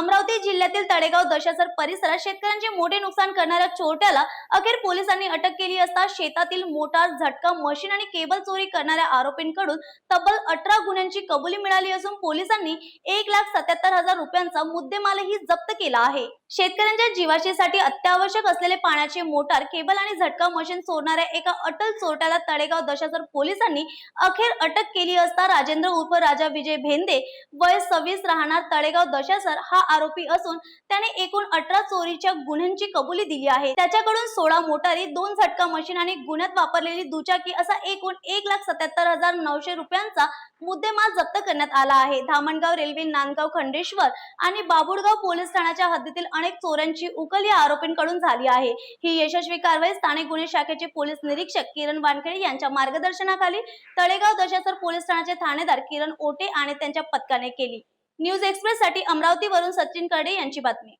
अमरावती जिल्ह्यातील तळेगाव दशासर परिसरात शेतकऱ्यांचे मोठे नुकसान करणाऱ्या चोरट्याला अखेर पोलिसांनी अटक केली असता शेतातील मोटार झटका मशीन आणि केबल चोरी करणाऱ्या आरोपींकडून तब्बल अठरा गुन्ह्यांची कबुली मिळाली असून पोलिसांनी एक लाख सत्याहत्तर हजार रुपयांचा मुद्देमालही जप्त केला आहे. शेतकऱ्यांच्या जीवाशीसाठी अत्यावश्यक असलेले पाण्याचे मोटार केबल आणि झटका मशीन चोरणाऱ्या एका अटल चोरट्याला तळेगाव दशासर पोलिसांनी अखेर अटक केली असता राजेंद्र उर्फ राजा विजय भेंदे वय सव्वीस राहणार तळेगाव दशासर हा आरोपी असून त्याने एकूण अठरा चोरीच्या गुन्ह्यांची कबुली दिली आहे. त्याच्याकडून सोळा मोटारी दोन झटका मशीन आणि गुन्ह्यात वापरलेली दुचाकी असा एकूण एक लाख सत्याहत्तर हजार नऊशे रुपयांचा मुद्देमाल जप्त करण्यात आला आहे. धामणगाव रेल्वे नांदगाव खंडेश्वर आणि बाबुळगाव पोलीस ठाण्याच्या हद्दीतील अनेक चोऱ्यांची उकल या आरोपींकडून झाली आहे. ही यशस्वी कारवाई स्थानिक गुन्हे शाखेचे पोलीस निरीक्षक किरण वानखेडे यांच्या मार्गदर्शनाखाली तळेगाव दशासर पोलीस ठाण्याचे ठाणेदार किरण ओटे आणि त्यांच्या पथकाने केली. न्यूज एक्सप्रेस साठी अमरावतीवरून सचिनकडे यांची बातमी.